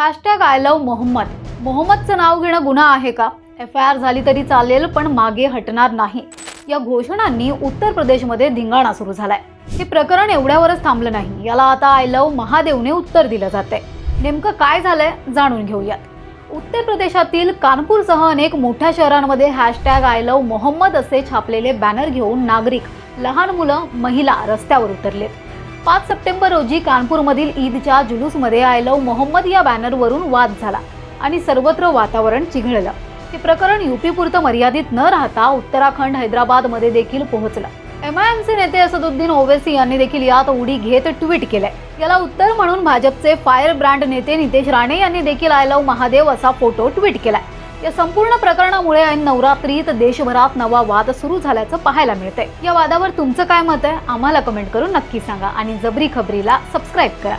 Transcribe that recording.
Hashtag I love Mohammed. मोहम्मदचं नाव घेणं गुन्हा आहे का? एफ आय आर झाली तरी चालेल पण मागे हटणार नाही. या घोषणांनी उत्तर प्रदेशमध्ये धिंगाणा सुरू झालाय. हे प्रकरण एवढ्यावरच थांबलं नाही. याला आता आय लव्ह महादेवने उत्तर दिलं जाते नेमकं काय झालंय जाणून घेऊयात. उत्तर प्रदेशातील कानपूरसह अनेक मोठ्या शहरांमध्ये हॅशटॅग आय लव्ह मोहम्मद असे छापलेले बॅनर घेऊन नागरिक लहान मुलं महिला रस्त्यावर उतरलेत. पाच सप्टेंबर रोजी कानपूरमधील ईदच्या जुलूसमध्ये आय लव्ह मोहम्मद या बॅनरवरून वाद झाला आणि सर्वत्र वातावरण चिघळलं. हे प्रकरण युपीपुरतं मर्यादित न राहता उत्तराखंड हैदराबादमध्ये देखील पोहोचलं. एम आय एमचे नेते असदुद्दीन ओवेसी यांनी देखील यात उडी घेत ट्विट केलंय. याला उत्तर म्हणून भाजपचे फायर ब्रँड नेते नितेश राणे यांनी देखील आय लव्ह महादेव असा फोटो ट्विट केलाय. या संपूर्ण प्रकरणामुळे ऐन नवरात्रीत देशभरात नवा वाद सुरू झाल्याचं पाहायला मिळतंय. या वादावर तुमचं काय मत आहे? आम्हाला कमेंट करून नक्की सांगा आणि जबरी खबरीला सबस्क्राईब करा.